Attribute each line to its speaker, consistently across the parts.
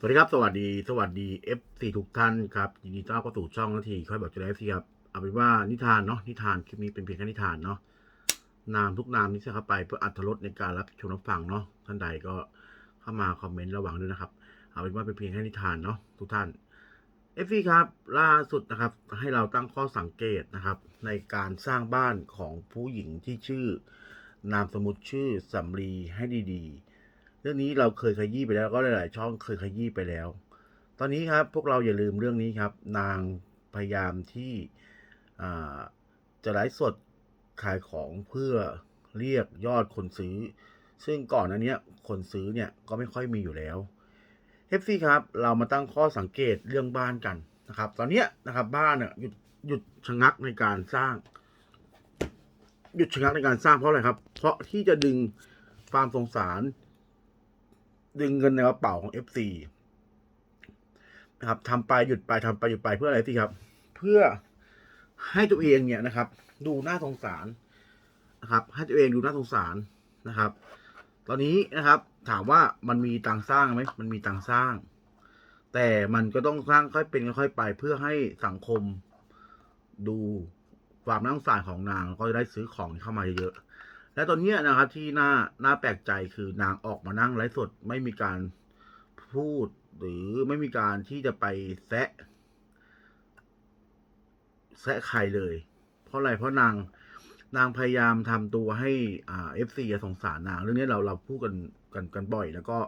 Speaker 1: สวัสดีครับ สวัสดีสวัสดี F4 ทุกท่านครับยินดีต้อนรับเข้าสู่ช่องนาทีค่อยบอกจะได้ FC ครับเอาเป็นว่านิทานเนาะนิทานคลิปนี้เป็นเพียงแค่นิทานเนาะนามทุกนามที่จะเข้าไปเพื่ออัธรสในการรับชมรับฟังเนาะท่านใดก็เข้ามาคอมเมนต์ระหวังด้วยนะครับ เอาเป็นว่าเป็นเพียงแค่นิทานเนาะทุกท่าน FC ครับ ล่าสุดนะครับ ให้เราตั้งข้อสังเกตนะครับ ในการสร้างบ้านของผู้หญิงที่ชื่อนามสมมุติชื่อสำลีให้ดีๆ เรื่องนี้เราเคยขยี้ไปแล้วก็หลายๆ ช่องเคยขยี้ไปแล้ว ตอนนี้ครับพวกเราอย่าลืมเรื่องนี้ครับ นางพยายามที่จะไลฟ์สดขายของเพื่อเรียกยอดคนซื้อ ซึ่งก่อนอันนี้คนซื้อเนี่ยก็ไม่ค่อยมีอยู่แล้วเฮฟซี่ครับเรามาตั้งข้อสังเกตเรื่องบ้านกันนะครับ ตอนนี้นะครับบ้านเนี่ยหยุดหยุดชะงักในการสร้าง หยุดชะงักในการสร้างเพราะอะไรครับ เพราะที่จะดึงความสงสาร ดึงเงินในกระเป๋าของ FC นะครับทำไปหยุดไปทำไปหยุดไปเพื่ออะไรที่ครับ เพื่อให้ตัวเองเนี่ยนะครับ ดูน่าสงสารนะครับ ให้ตัวเองดูน่าสงสารนะครับ ตอนนี้นะครับ ถามว่ามันมีตังสร้างไหมมันมีตังสร้าง แต่มันก็ต้องสร้างค่อยเป็นค่อยไป เพื่อให้สังคมดูความน่าสงสารของนางก็จะได้ซื้อของเข้ามาเยอะๆ และตอนนี้นะครับที่น่าน่าแปลกใจคือนางออกมานั่งไลฟ์สดไม่มีการพูดหรือไม่มีการที่จะไปแซะแซะใครเลย เพราะอะไรเพราะนางนางพยายามทำตัวให้อ่าเอฟซีสงสารนางเรื่องนี้เราเราพูดกันกันกันบ่อย แล้วก็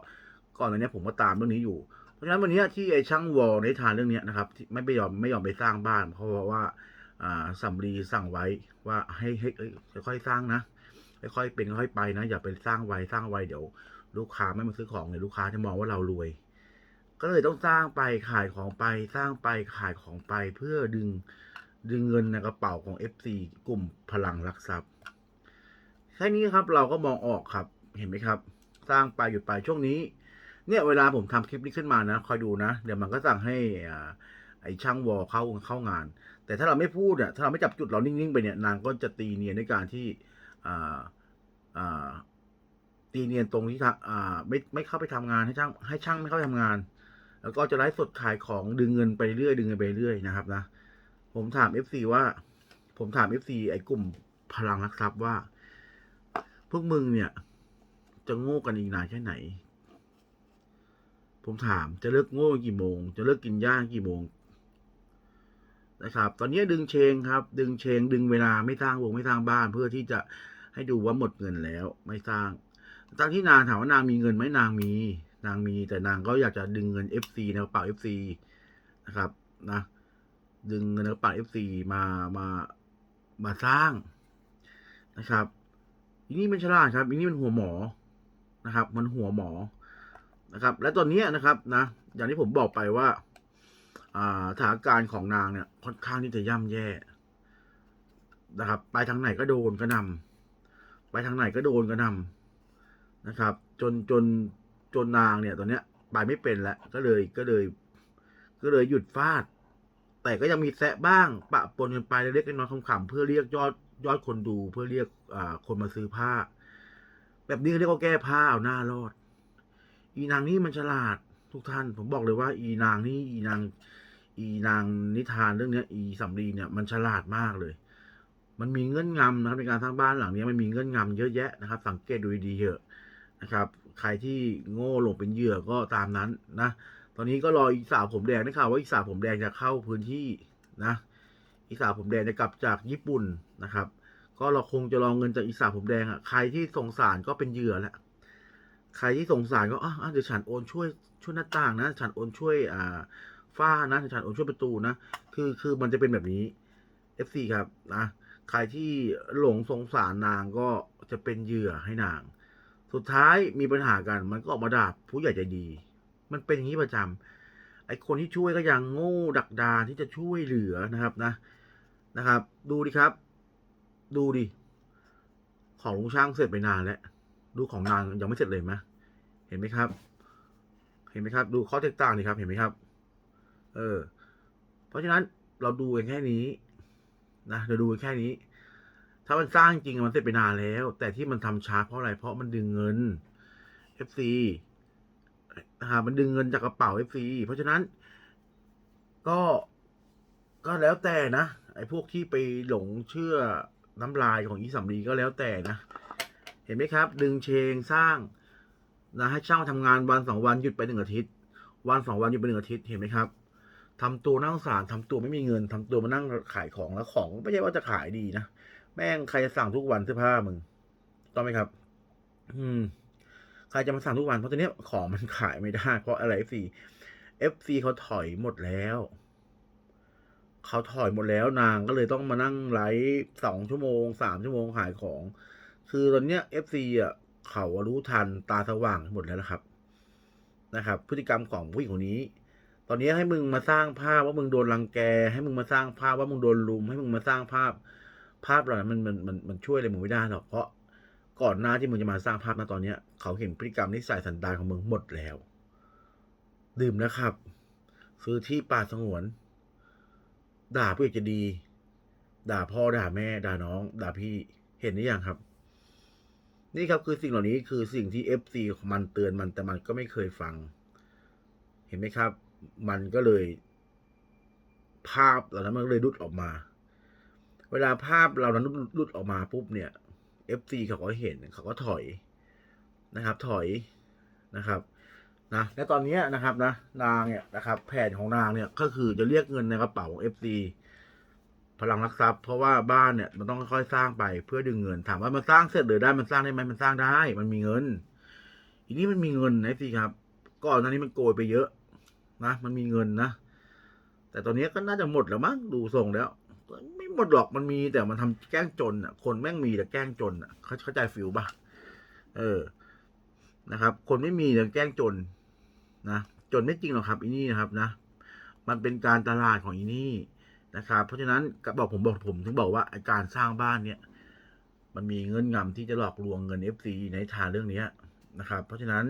Speaker 1: ก่อนหน้านี้ผมก็ตามเรื่องนี้อยู่ เพราะฉะนั้นวันนี้ที่ไอ้ช่างวอลในทานเรื่องนี้นะครับที่ไม่ไปยอมไม่ยอมไปสร้างบ้าน เพราะว่าอ่าสำลีสั่งไว้ว่าให้ให้ค่อยๆสร้างนะ ค่อยๆเป็นค่อยๆไปนะ อย่าไปสร้างไวสร้างไวเดี๋ยว ลูกค้าไม่มาซื้อของเลยลูกค้าจะมองว่าเรารวย ก็เลยต้องสร้างไปขายของไปสร้างไปขายของไปเพื่อดึงดึงเงินในกระเป๋าของ FC กลุ่มพลังรักทรัพย์แค่นี้ครับเราก็มองออกครับ เห็นไหมครับ สร้างไปหยุดไปช่วงนี้ เนี่ยเวลาผมทำคลิปนี้ขึ้นมานะ คอยดูนะ เดี๋ยวมันก็สั่งให้อ่าไอช่างวอลเข้าเข้างาน แต่ถ้าเราไม่พูดเนี่ยถ้าเราไม่จับจุดเรานิ่ง ๆ ไปเนี่ยนางก็จะตีเนียนในการที่อ่า ตีเนียนตรงที่ทางอ่า ไม่ไม่เข้าไปทำงานให้ช่าง ให้ช่างไม่เข้าไปทำงาน แล้วก็จะไลฟ์สดขายของดึงเงินไปเรื่อยดึงเงินไปเรื่อยนะครับนะผมถาม FC ว่า ผมถาม FC ไอ้กลุ่มพลังรักทรัพย์ว่า พวกมึงเนี่ย จะโง่กันอีกนานแค่ไหน ผมถามจะเลิกโง่กี่โมง จะเลิกกินย่างกี่โมงนะครับ ตอนนี้ดึงเชงครับ ดึงเชงดึงเวลาไม่สร้างวงไม่สร้างบ้านเพื่อที่จะ ให้ดูว่าหมดเงินแล้วไม่สร้างตอนที่นางถามว่านางมีเงินไหมนางมี นางมีแต่นางก็อยากจะดึงเงิน FC ในกระเป๋า FC นะครับนะดึงเงินในกระเป๋า FC มามามาสร้างนะครับอีนี่มันฉลาดครับอีนี่มันหัวหมอนะครับ มันหัวหมอนะครับ และตอนนี้นะครับนะ อย่างที่ผมบอกไปว่าอ่าสถานการณ์ของนางเนี่ย ค่อนข้างที่จะย่ำแย่นะครับ ไปทางไหนก็โดนก็นำ ไปทางไหนก็โดนก็นำนะครับ จนจนจนนางเนี่ยตอนเนี้ยไปไม่เป็นแล้วก็เลยก็เลย ก็เลยหยุดฟาด แต่ก็ยังมีแซะบ้าง ปะปนกันไปเล็กๆน้อยๆขำๆเพื่อเรียกยอดยอดคนดูเพื่อเรียกอ่าคนมาซื้อผ้า แบบนี้เขาเรียกว่าแก้ผ้าเอาหน้ารอด อีนางนี่มันฉลาดทุกท่าน ผมบอกเลยว่า อีนางนี่อีนาง อีนางนิทานเรื่องเนี้ย อีสำลีเนี่ยมันฉลาดมากเลย มันมีเงื่อนงำนะครับในการสร้างบ้านหลังนี้มันมีเงื่อนงำเยอะแยะนะครับ สังเกตดูดีเถอะนะครับ ใครที่โง่หลงเป็นเหยื่อก็ตามนั้นนะ ตอนนี้ก็รออีสาวผมแดงได้ข่าวว่าอีสาวผมแดงจะเข้าพื้นที่นะอีสาวผมแดงจะกลับจากญี่ปุ่นนะครับ ก็เราคงจะรองเงินจากอีสาวผมแดงอะใครที่สงสารก็เป็นเหยื่อแหละใครที่สงสารก็อะอะเดี๋ยวฉันโอนช่วยช่วยหน้าต่างนะ ฉันโอนช่วยอ่าฝ้านะฉันโอนช่วยประตูนะ คือคือมันจะเป็นแบบนี้ FC ครับนะ ใครที่หลงสงสารนางก็จะเป็นเหยื่อให้นาง สุดท้ายมีปัญหากัน มันก็ออกมาด่าผู้ใหญ่ใจดี มันเป็นอย่างนี้ประจำไอ้คนที่ช่วยก็ยังโง่ดักดานที่จะช่วยเหลือนะครับนะนะครับ ดูดิครับ ดูดิของลุงช่างเสร็จไปนานแล้ว ดูของนางยังไม่เสร็จเลยไหมเห็นไหมครับ เห็นไหมครับ ดูข้อแตกต่างดิครับ เห็นไหมครับ เออ เพราะฉะนั้นเราดูกันแค่นี้ นะเราดูแค่นี้ ถ้ามันสร้างจริงมันเสร็จไปนานแล้ว แต่ที่มันทำช้าเพราะอะไร เพราะมันดึงเงิน FC นะครับมันดึงเงินจากกระเป๋า FC เพราะฉะนั้น ก็ก็แล้วแต่นะไอ้พวกที่ไปหลงเชื่อน้ำลายของอีสำลีก็แล้วแต่นะ เห็นไหมครับ ดึงเชงสร้างนะให้ช่างทำงานวันสองวันหยุดไปหนึ่งอาทิตย์ วันสองวันหยุดไปหนึ่งอาทิตย์เห็นไหมครับ ทำตัวนั่งสารทำตัวไม่มีเงินทำตัวมานั่งขายของแล้วของไม่ใช่ว่าจะขายดีนะแม่งใครจะสั่งทุกวันเสื้อผ้ามึงต้องไหมครับ อืม ใครจะมาสั่งทุกวันเพราะตอนนี้ยของมันขายไม่ได้ เพราะอะไร FC FC เขาถอยหมดแล้วเขาถอยหมดแล้วนางก็เลยต้องมานั่งไลฟ์สองชั่วโมงสามชั่วโมงขายของ คือตอนเนี้ย FC อะเขารู้ทันตาสว่างหมดแล้วนะครับ นะครับ พฤติกรรมของผู้หญิงคนนี้ ตอนนี้ให้มึงมาสร้างภาพว่ามึงโดนรังแก ให้มึงมาสร้างภาพว่ามึงโดนลุม ให้มึงมาสร้างภาพ ภาพเหล่านั้นมันมันมันมันช่วยอะไรมึงไม่ได้หรอกเพราะก่อนหน้าที่มึงจะมาสร้างภาพนะตอนเนี้ย เขาเห็นพฤติกรรมนิสัยสันดานของมึงหมดแล้ว ดื่มนะครับ ซื้อที่ป่าสงวน ด่าผู้ใหญ่ใจะดี ด่าพ่อด่าแม่ ด่าน้อง ด่าพี่เห็นหรือยังครับ นี่ครับคือสิ่งเหล่านี้คือสิ่งที่เอฟซีมันเตือนมันแต่มันก็ไม่เคยฟัง เห็นไหมครับ มันก็เลย ภาพเหล่านั้นมันก็เลยรุดออกมา เวลาภาพเหล่านั้นรุดออกมาปุ๊บเนี่ยเอฟซีเขาก็เห็นเขาก็ถอยนะครับ ถอยนะครับนะและตอนนี้นะครับนะนางเนี่ยนะครับ แผนของนางเนี่ยก็คือจะเรียกเงินในกระเป๋าของเอฟซีพลังรักทรัพย์เพราะว่าบ้านเนี่ยมันต้องค่อยๆสร้างไปเพื่อดึงเงินถามว่ามันสร้างเสร็จหรือได้มันสร้างได้ไหมมันสร้างได้ มันมีเงิน ทีนี้มันมีเงินนะสิครับก่อนหน้านี้มันโกยไปเยอะ นะมันมีเงินนะ แต่ตอนนี้ก็น่าจะหมดแล้วมั้งดูทรงแล้ว ไม่หมดหรอกมันมีแต่มันทำแกล้งจนอะ คนแม่งมีแต่แกล้งจนอะเขาเข้าใจฟิลป่ะเออนะครับ คนไม่มีแต่แกล้งจนนะจนไม่จริงหรอกครับอีนี่นะครับนะ มันเป็นการตลาดของอีนี่นะครับ เพราะฉะนั้นก็บอกผมบอกผมถึงบอกว่าไอการสร้างบ้านเนี่ย มันมีเงื่อนงำที่จะหลอกลวงเงิน FC ในทางเรื่องเนี้ยนะครับ เพราะฉะนั้น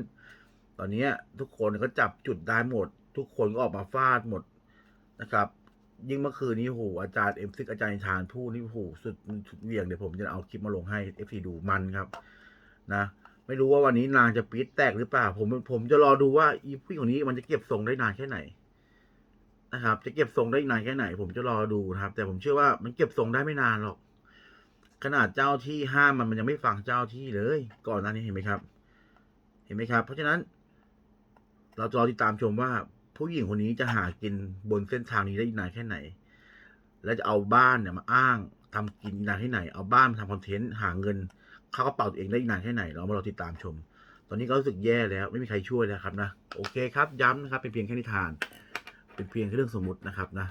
Speaker 1: ตอนนี้ทุกคนก็จับจุดได้หมด ทุกคนก็ออกมาฟาดหมดนะครับ ยิ่งเมื่อคืนนี้โหอาจารย์เอ็มซิกอาจารย์ชาญพูดนี่โหสุดสุดเหวียงเดี๋ยวผมจะเอาคลิปมาลงให้เอฟซีดูมันครับ นะ ไม่รู้ว่าวันนี้นางจะปี๊ดแตกหรือเปล่า ผมผมจะรอดูว่าอีผู้หญิงคนนี้มันจะเก็บทรงได้นานแค่ไหนนะครับ จะเก็บทรงได้นานแค่ไหน ผมจะรอดูนะครับ แต่ผมเชื่อว่ามันเก็บทรงได้ไม่นานหรอก ขนาดเจ้าที่ห้ามมันมันยังไม่ฟังเจ้าที่เลย ก่อนหน้านี้เห็นไหมครับ เห็นไหมครับ เพราะฉะนั้น เราจะรอติดตามชมว่า ผู้หญิงคนนี้จะหากินบนเส้นทางนี้ได้นานแค่ไหน และจะเอาบ้านเนี่ยมาอ้างทำกินนานแค่ไหน เอาบ้านทำคอนเทนต์หาเงินเข้ากระเป๋าตัวเองได้นานแค่ไหน เรามาเราติดตามชม ตอนนี้ก็รู้สึกแย่แล้ว ไม่มีใครช่วยแล้วครับนะ โอเคครับ ย้ำนะครับ เป็นเพียงแค่นิทาน เป็นเพียงแค่เรื่องสมมตินะครับนะ